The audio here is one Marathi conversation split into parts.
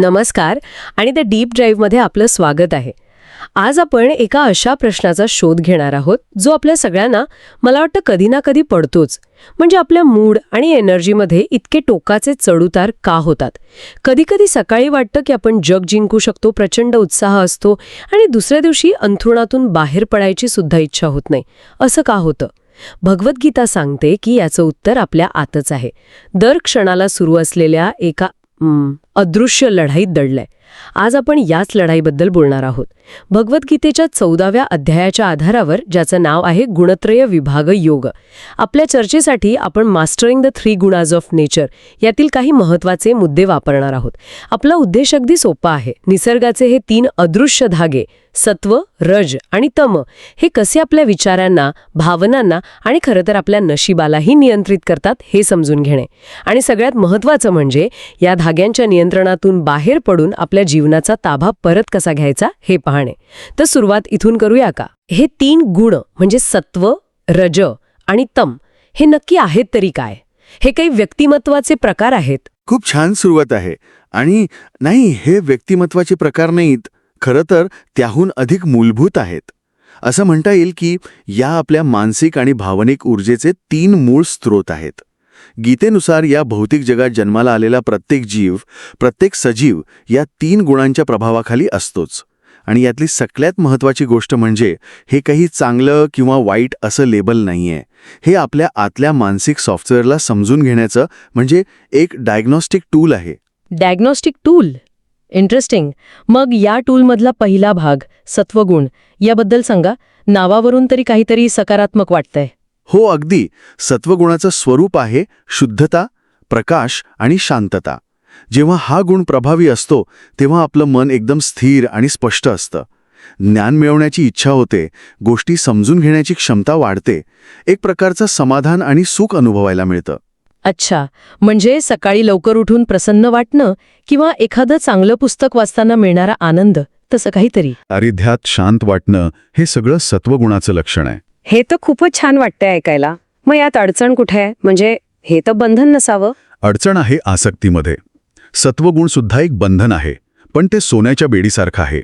नमस्कार आणि त्या डीप ड्राईव्हमध्ये आपलं स्वागत आहे. आज आपण एका अशा प्रश्नाचा शोध घेणार आहोत जो आपल्या सगळ्यांना मला वाटतं कधी ना कधी पडतोच. म्हणजे आपल्या मूड आणि एनर्जीमध्ये इतके टोकाचे चढउतार का होतात? कधीकधी सकाळी वाटतं की आपण जग जिंकू शकतो प्रचंड उत्साह असतो आणि दुसऱ्या दिवशी अंथरुणातून बाहेर पडायची सुद्धा इच्छा होत नाही. असं का होतं? भगवद्गीता सांगते की याचं उत्तर आपल्या आतच आहे. दर क्षणाला सुरू असलेल्या एका अदृश्य लढाईत दडलंय. आज आपण याच लढाईबद्दल बोलणार आहोत. भगवद्गीतेच्या चौदाव्या अध्यायाच्या आधारावर ज्याचं नाव आहे गुणत्रय विभाग योग. आपल्या चर्चेसाठी आपण mastering the three gunas of nature यातील काही महत्त्वाचे मुद्दे वापरणार आहोत. आपला उद्देश अगदी सोपा आहे. निसर्गाचे हे तीन अदृश्य धागे सत्व रज आणि तम हे कसे आपल्या विचारांना भावनांना आणि खरं तर आपल्या नशिबालाही नियंत्रित करतात हे समजून घेणे. आणि सगळ्यात महत्त्वाचं म्हणजे या धाग्यांच्या नियंत्रणातून बाहेर पडून आपल्या जीवनाचा ताबा परत कसा घ्यायचा हे पाहणे. तर सुरुवात इथून करूया का? हे तीन गुण म्हणजे सत्व रज आणि तम हे नक्की आहेत तरी काय? हे काही व्यक्तिमत्वाचे प्रकार आहेत? खूप छान सुरुवात आहे. आणि नाही हे व्यक्तिमत्वाचे प्रकार नाहीत. खरं तर त्याहून अधिक मूलभूत आहेत. असं म्हणता येईल की या आपल्या मानसिक आणि भावनिक ऊर्जेचे तीन मूळ स्रोत आहेत. गीतेनुसार या भौतिक जगात जन्माला आलेला प्रत्येक जीव प्रत्येक सजीव या तीन गुणांच्या प्रभावाखाली असतोच. आणि यातली सगळ्यात महत्वाची गोष्ट म्हणजे हे काही चांगलं किंवा वाईट असं लेबल नाहीये. हे आपल्या आतल्या मानसिक सॉफ्टवेअरला समजून घेण्याचं म्हणजे एक डायग्नॉस्टिक टूल आहे. Diagnostic tool? इंटरेस्टिंग मग या टूलमधला पहिला भाग सत्वगुण याबद्दल सांगा. नावावरून तरी काहीतरी सकारात्मक वाटतंय. हो अगदी. सत्वगुणाचं स्वरूप आहे शुद्धता प्रकाश आणि शांतता. जेव्हा हा गुण प्रभावी असतो तेव्हा आपलं मन एकदम स्थिर आणि स्पष्ट असतं. ज्ञान मिळवण्याची इच्छा होते गोष्टी समजून घेण्याची क्षमता वाढते एक प्रकारचं समाधान आणि सुख अनुभवायला मिळतं. अच्छा म्हणजे सकाळी लवकर उठून प्रसन्न वाटणं किंवा एखादं चांगलं पुस्तक वाचताना मिळणारा आनंद तसं काहीतरी? अरिध्यात शांत वाटणं हे सगळं सत्वगुणाचं लक्षण आहे. हे तर खूपच छान वाटतंय ऐकायला. मग यात अडचण कुठे आहे? म्हणजे हे तर बंधन नसावं? अडचण आहे आसक्तीमध्ये. सत्वगुण सुद्धा एक बंधन आहे पण ते सोन्याच्या बेडीसारखं आहे.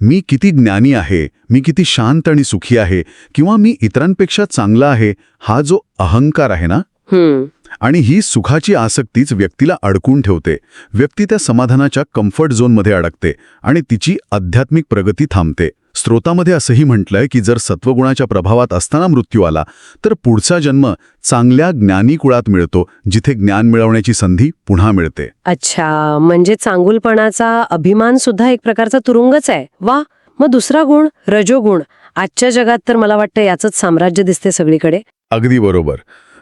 मी किती ज्ञानी आहे मी किती शांत आणि सुखी आहे किंवा मी इतरांपेक्षा चांगला आहे हा जो अहंकार आहे ना? हम्म. आणि ही सुखाची आसक्तीच व्यक्तीला अडकून ठेवते. व्यक्ती त्या समाधानाच्या कम्फर्ट झोनमध्ये अडकते आणि तिची आध्यात्मिक प्रगती थांबते. स्रोतामध्ये असंही म्हटलंय की जर सत्वगुणाच्या प्रभावात असताना मृत्यू आला तर पुढचा जन्म चांगल्या ज्ञानी कुळात मिळतो जिथे ज्ञान मिळवण्याची संधी पुन्हा मिळते. अच्छा म्हणजे चांगुलपणाचा अभिमान सुद्धा एक प्रकारचा तुरुंगच आहे. वा मग दुसरा गुण रजोगुण. आजच्या जगात तर मला वाटतं याचंच साम्राज्य दिसते सगळीकडे. अगदी बरोबर.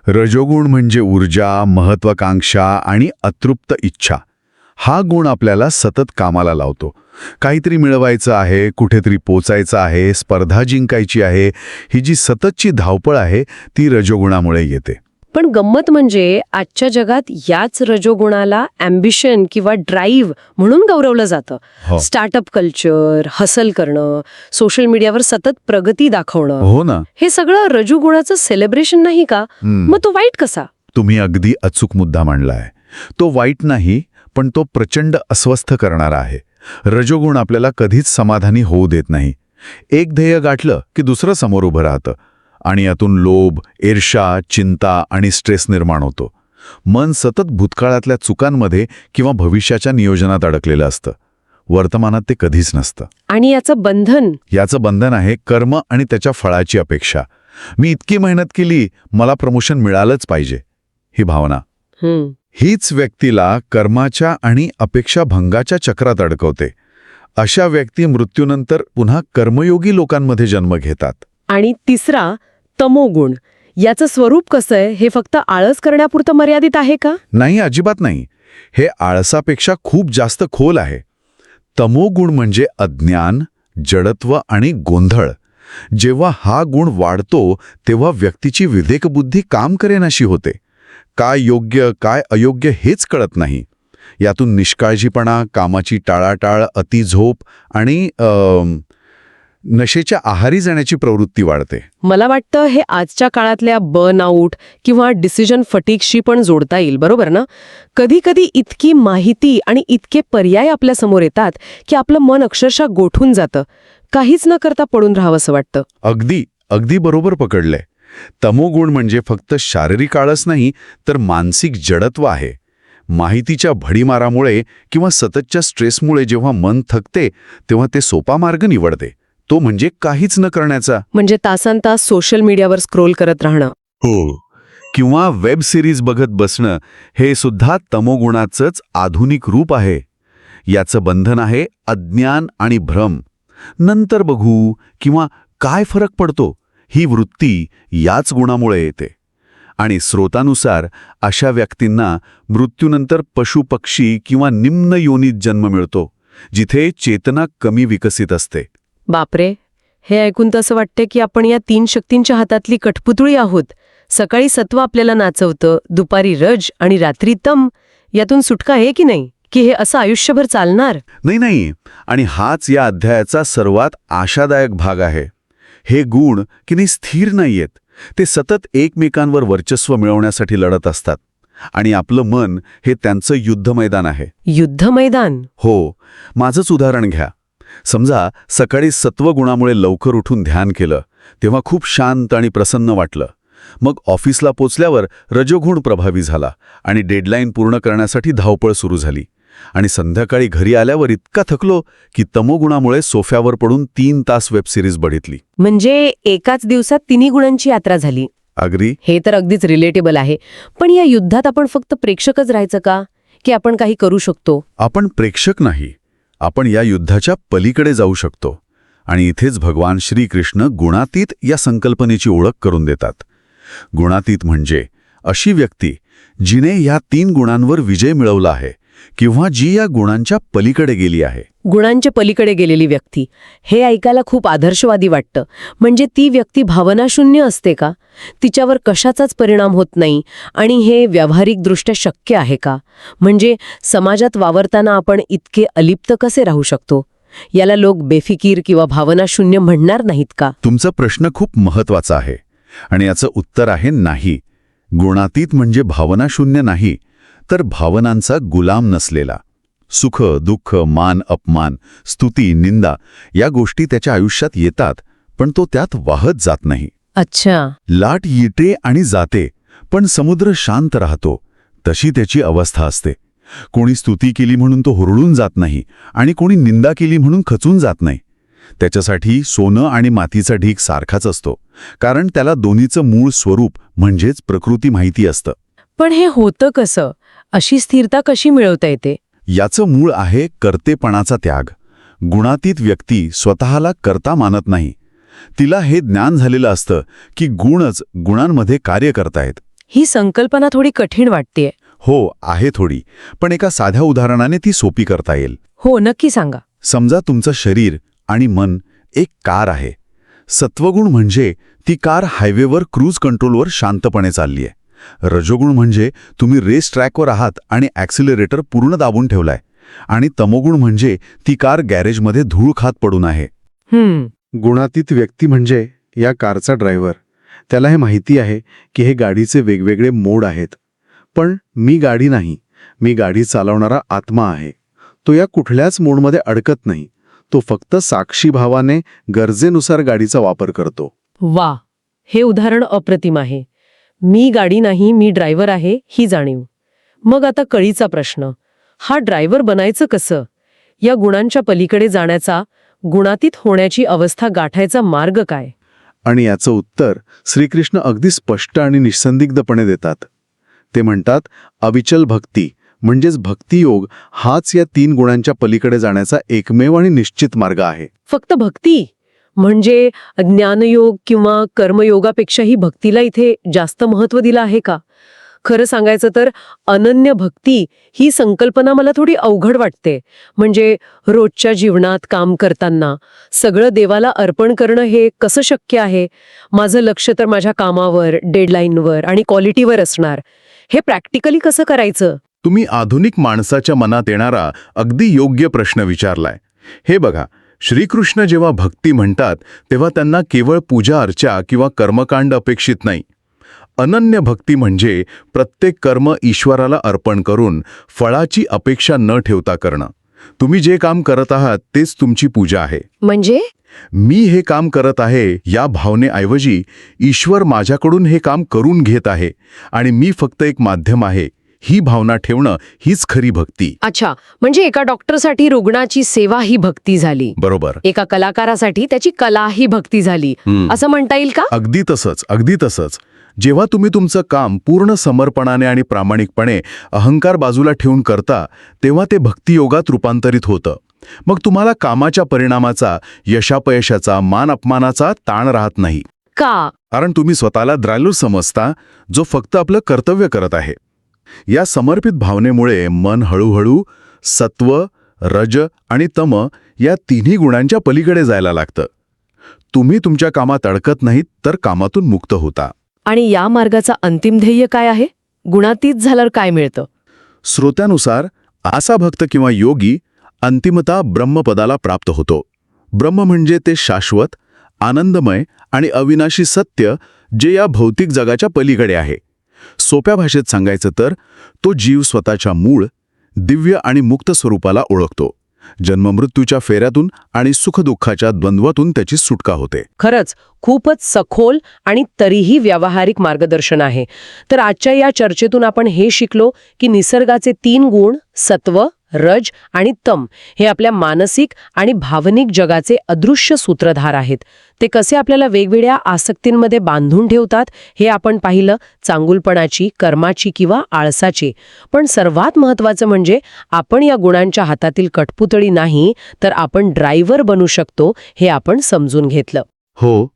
रजोगुण म्हणजे ऊर्जा महत्वाकांक्षा आणि अतृप्त इच्छा. हा गुण आपल्याला सतत कामाला लावतो. काहीतरी मिळवायचं आहे कुठेतरी पोचायचं आहे स्पर्धा जिंकायची आहे ही जी सततची धावपळ आहे ती रजोगुणामुळे येते. पण गंमत म्हणजे आजच्या जगात याच रजोगुणाला अम्बिशन किंवा ड्राईव्ह म्हणून गौरवलं जातं. हो. स्टार्टअप कल्चर हसल करणं सोशल मीडियावर सतत प्रगती दाखवणं. हो ना. हे सगळं रजोगुणाचं सेलिब्रेशन नाही का. मग तो वाईट कसा? तुम्ही अगदी अचूक मुद्दा मांडलाय. तो वाईट नाही पण तो प्रचंड अस्वस्थ करणारा आहे. रजोगुण आपल्याला कधीच समाधानी होऊ देत नाही. एक ध्येय गाठलं की दुसरं समोर उभं राहतं. आणि यातून लोभ ईर्षा चिंता आणि स्ट्रेस निर्माण होतो. मन सतत भूतकाळातल्या चुकांमध्ये किंवा भविष्याच्या नियोजनात अडकलेलं असतं. वर्तमानात ते कधीच नसतं. आणि याचं बंधन? याचं बंधन आहे कर्म आणि त्याच्या फळाची अपेक्षा. मी इतकी मेहनत केली मला प्रमोशन मिळालंच पाहिजे ही भावना. हीच व्यक्तीला कर्माच्या आणि अपेक्षा भंगाच्या चक्रात अडकवते. अशा व्यक्ती मृत्यूनंतर पुन्हा कर्मयोगी लोकांमध्ये जन्म घेतात. आणि तिसरा तमोगुण याचं स्वरूप कसं आहे हे फक्त आळस करण्यापुरतं मर्यादित आहे का? नाही अजिबात नाही. हे आळसापेक्षा खूप जास्त खोल आहे. तमोगुण म्हणजे अज्ञान जडत्व आणि गोंधळ. जेव्हा हा गुण वाढतो तेव्हा व्यक्तीची विवेकबुद्धी काम करेनाशी होते. काय योग्य काय अयोग्य हेच कळत नाही. यातून निष्काळजीपणा कामाची टाळाटाळ अतिझोप आणि नशेच्या आहारी जाण्याची प्रवृत्ती वाढते. मला वाटतं हे आजच्या काळातल्या बर्न आऊट किंवा डिसिजन फटिकशी पण जोडता येईल बरोबर ना? कधी कधी इतकी माहिती आणि इतके पर्याय आपल्यासमोर येतात की आपलं मन अक्षरशः गोठून जातं. काहीच न करता पडून राहावंसं वाटतं. अगदी अगदी बरोबर पकडलंय. तमोगुण म्हणजे फक्त शारीरिक आळस नाही तर मानसिक जडत्व आहे. माहितीच्या भडीमारामुळे किंवा सततच्या स्ट्रेसमुळे जेव्हा मन थकते तेव्हा ते सोपा मार्ग निवडते. तो म्हणजे काहीच न करण्याचा. म्हणजे तासन तास सोशल मीडियावर स्क्रोल करत राहणं. हो. किंवा वेब सिरीज बघत बसणं हे सुद्धा तमोगुणाचंच आधुनिक रूप आहे. याचं बंधन आहे अज्ञान आणि भ्रम. नंतर बघू किंवा काय फरक पडतो ही वृत्ती याच गुणामुळे येते. आणि स्रोतानुसार अशा व्यक्तींना मृत्यूनंतर पशुपक्षी किंवा निम्न योनीत जन्म मिळतो जिथे चेतना कमी विकसित असते. बापरे हे ऐकून तसं वाटतं की आपण या तीन शक्तींच्या हातातली कठपुतळी आहोत. सकाळी सत्व आपल्याला नाचवतं दुपारी रज आणि रात्री तम. यातून सुटका आहे की नाही? की हे असं आयुष्यभर चालणार? नाही नाही. आणि हाच या अध्यायाचा सर्वात आशादायक भाग आहे. हे गुण की नाही स्थिर नाहीयेत. ते सतत एकमेकांवर वर्चस्व मिळवण्यासाठी लढत असतात. आणि आपलं मन हे त्यांचं युद्धमैदान आहे. युद्ध मैदान हो. माझंच उदाहरण घ्या. समजा सकाळी सत्वगुणामुळे लवकर उठून ध्यान केलं तेव्हा खूप शांत आणि प्रसन्न वाटलं. मग ऑफिसला पोचल्यावर रजोगुण प्रभावी झाला आणि डेडलाईन पूर्ण करण्यासाठी धावपळ सुरू झाली. आणि संध्याकाळी घरी आल्यावर इतका थकलो की तमोगुणामुळे सोफ्यावर पडून तीन तास वेब सिरीज बघितली. म्हणजे एकाच दिवसात तिन्ही गुणांची यात्रा झाली? अग्री? हे तर अगदीच रिलेटेबल आहे. पण या युद्धात आपण फक्त प्रेक्षकच राहायचं का? की आपण काही करू शकतो? आपण प्रेक्षक नाही. आपण या युद्धाच्या पलीकडे जाऊ शकतो आणि इथेच भगवान श्रीकृष्ण गुणातीत या संकल्पनेची ओळख करून देतात. गुणातीत म्हणजे अशी व्यक्ती जिने या तीन गुणांवर विजय मिळवला आहे. किंवा जी या गुणांच्या पलीकडे गेली आहे. गुणांच्या पलीकडे गेलेली व्यक्ती. हे ऐकायला खूप आदर्शवादी वाटतं. म्हणजे ती व्यक्ती भावनाशून्य असते का? तिच्यावर कशाचाच परिणाम होत नाही. आणि हे व्यावहारिकदृष्ट्या शक्य आहे का? म्हणजे समाजात वावरताना आपण इतके अलिप्त कसे राहू शकतो? याला लोक बेफिकीर किंवा भावनाशून्य म्हणणार नाहीत का? तुमचा प्रश्न खूप महत्त्वाचा आहे. आणि याचं उत्तर आहे नाही. गुणातीत म्हणजे भावनाशून्य नाही. तर भावनांचा गुलाम नसलेला. सुख दुःख मान अपमान स्तुती निंदा या गोष्टी त्याच्या आयुष्यात येतात पण तो त्यात वाहत जात नाही. अच्छा. लाट येते आणि जाते पण समुद्र शांत राहतो. तशी त्याची अवस्था असते. कोणी स्तुती केली म्हणून तो हुरळून जात नाही आणि कोणी निंदा केली म्हणून खचून जात नाही. त्याच्यासाठी सोनं आणि मातीचा ढीक सारखाच असतो कारण त्याला दोन्हीचं मूळ स्वरूप म्हणजेच प्रकृती माहिती असतं. पण हे होतं कसं? अशी स्थिरता कशी मिळवता येते? याचं मूळ आहे कर्तेपणाचा त्याग. गुणातीत व्यक्ती स्वतःला कर्ता मानत नाही. तिला हे ज्ञान झालेलं असतं की गुणच गुणांमध्ये कार्य करतायत. ही संकल्पना थोडी कठीण वाटतेय. हो आहे थोडी पण एका साध्या उदाहरणाने ती सोपी करता येईल. हो नक्की सांगा. समजा तुमचं शरीर आणि मन एक कार आहे. सत्वगुण म्हणजे ती कार हायवेवर क्रूज कंट्रोलवर शांतपणे चालली आहे रजोगुण म्हणजे तुम्ही रेस ट्रॅकवर आहात आणि ॲक्सिलरेटर पूर्ण दाबून ठेवलाय. आणि तमोगुण म्हणजे ती कार गॅरेजमध्ये धूळ खात पडून आहे. हम्म. गुणातीत व्यक्ती म्हणजे या कारचा ड्रायव्हर. त्याला हे माहिती आहे की हे गाडीचे वेगवेगळे मोड आहेत. पण मी गाडी नाही. मी गाडी चालवणारा आत्मा आहे. तो या कुठल्याच मोडमध्ये अडकत नाही. तो फक्त साक्षी भावाने गरजेनुसार गाडीचा वापर करतो. वा. हे उदाहरण अप्रतिम आहे. मी गाडी नाही मी ड्रायव्हर आहे ही जाणीव. मग आता कळीचा प्रश्न. हा ड्रायव्हर बनायचं कसं? या गुणांच्या पलीकडे जाण्याचा गुणातीत होण्याची अवस्था गाठायचा मार्ग काय? आणि याचं उत्तर श्रीकृष्ण अगदी स्पष्ट आणि निसंदिग्धपणे देतात. ते म्हणतात अविचल भक्ती म्हणजेच भक्तियोग हाच या तीन गुणांच्या पलीकडे जाण्याचा एकमेव आणि निश्चित मार्ग आहे. फक्त भक्ती? म्हणजे ज्ञानयोग किंवा कर्मयोगापेक्षाही भक्तीला इथे जास्त महत्त्व दिलं आहे का? खरं सांगायचं तर अनन्य भक्ती ही संकल्पना मला थोडी अवघड वाटते. म्हणजे रोजच्या जीवनात काम करताना सगळं देवाला अर्पण करणं हे कसं शक्य आहे? माझं लक्ष तर माझ्या कामावर डेडलाईनवर आणि क्वालिटीवर असणार. हे प्रॅक्टिकली कसं करायचं? तुम्ही आधुनिक माणसाच्या मनात येणारा अगदी योग्य प्रश्न विचारलाय. हे बघा श्रीकृष्ण जेव्हा भक्ती म्हणतात तेव्हा त्यांना केवळ पूजा अर्चा किंवा कर्मकांड अपेक्षित नाही. अनन्य भक्ती म्हणजे प्रत्येक कर्म ईश्वराला अर्पण करून फळाची अपेक्षा न ठेवता करणं. तुम्ही जे काम करत आहात तेच तुमची पूजा आहे. म्हणजे? मी हे काम करत आहे या भावनेऐवजी ईश्वर माझ्याकडून हे काम करून घेत आहे आणि मी फक्त एक माध्यम आहे ही भावना ठेवणं हीच खरी भक्ती. अच्छा म्हणजे एका डॉक्टरसाठी रुग्णाची सेवा ही भक्ती झाली. बरोबर. एका कलाकारासाठी त्याची कला ही भक्ती झाली. असं म्हणता येईल का? अगदी तसंच अगदी तसंच. जेव्हा तुम्ही तुमचं काम पूर्ण समर्पणाने आणि प्रामाणिकपणे अहंकार बाजूला ठेवून करता तेव्हा ते भक्तियोगात रूपांतरित होतं. मग तुम्हाला कामाच्या परिणामाचा यशापयशाचा मान अपमानाचा ताण राहत नाही. का? कारण तुम्ही स्वतःला द्रालू समजता जो फक्त आपलं कर्तव्य करत आहे. या समर्पित भावनेमुळे मन हळूहळू सत्व रज आणि तम या तिन्ही गुणांच्या पलीकडे जायला लागतं. तुम्ही तुमच्या कामात अडकत नाहीत तर कामातून मुक्त होता. आणि या मार्गाचा अंतिम ध्येय काय आहे? गुणातीत झाल्यावर काय मिळतं? श्रोत्यानुसार असा भक्त किंवा योगी अंतिमता ब्रह्मपदाला प्राप्त होतो. ब्रह्म म्हणजे ते शाश्वत आनंदमय आणि अविनाशी सत्य जे या भौतिक जगाच्या पलीकडे आहे. सोप्या भाषेत सांगायचं तर तो जीव स्वतःच्या मूळ दिव्य आणि मुक्त स्वरूपाला ओळखतो. जन्ममृत्यूच्या फेऱ्यातून आणि सुखदुःखाच्या द्वंद्वातून त्याची सुटका होते. खरंच खूपच सखोल आणि तरीही व्यावहारिक मार्गदर्शन आहे. तर आजच्या या चर्चेतून आपण हे शिकलो की निसर्गाचे तीन गुण सत्व रज आणि तम हे आपल्या मानसिक आणि भावनिक जगाचे अदृश्य सूत्रधार आहेत. ते कसे आपल्याला वेगवेगळ्या आसक्तींमध्ये बांधून ठेवतात हे आपण पाहिलं चांगुलपणाची कर्माची किंवा आळसाची. पण सर्वात महत्त्वाचं म्हणजे आपण या गुणांच्या हातातील कठपुतळी नाही तर आपण ड्रायव्हर बनू शकतो हे आपण समजून घेतलं. हो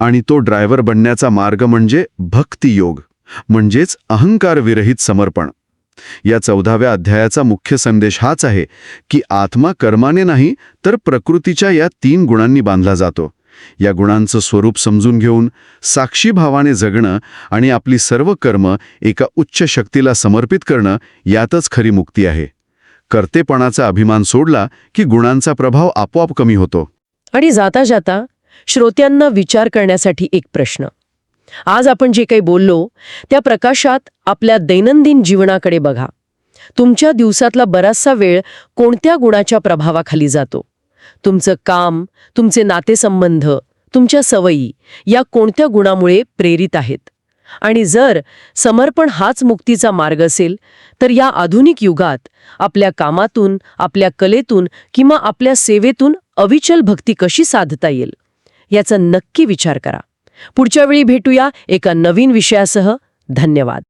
आणि तो ड्रायव्हर बनण्याचा मार्ग म्हणजे भक्तियोग म्हणजेच अहंकारविरहित समर्पण. या चौदाव्या अध्यायाचा मुख्य संदेश हाच आहे की आत्मा कर्माने नाही तर प्रकृतीच्या या तीन गुणांनी बांधला जातो. या गुणांचं स्वरूप समजून घेऊन साक्षी भावाने जगणं आणि आपली सर्व कर्म एका उच्च शक्तीला समर्पित करणं यातच खरी मुक्ती आहे. कर्तेपणाचा अभिमान सोडला की गुणांचा प्रभाव आपोआप कमी होतो. आणि जाता जाता श्रोत्यांना विचार करण्यासाठी एक प्रश्न. आज आपण जे काही बोललो त्या प्रकाशात आपल्या दैनंदिन जीवनाकडे बघा. तुमच्या दिवसातला बराचसा वेळ कोणत्या गुणाच्या प्रभावाखाली जातो? तुमचं काम तुमचे नातेसंबंध तुमच्या सवयी या कोणत्या गुणामुळे प्रेरित आहेत? आणि जर समर्पण हाच मुक्तीचा मार्ग असेल तर या आधुनिक युगात आपल्या कामातून आपल्या कलेतून किंवा आपल्या सेवेतून अविचल भक्ती कशी साधता येईल? याचा नक्की विचार करा. पुढच्या वेळी भेटूया एका नवीन विषयासह. धन्यवाद.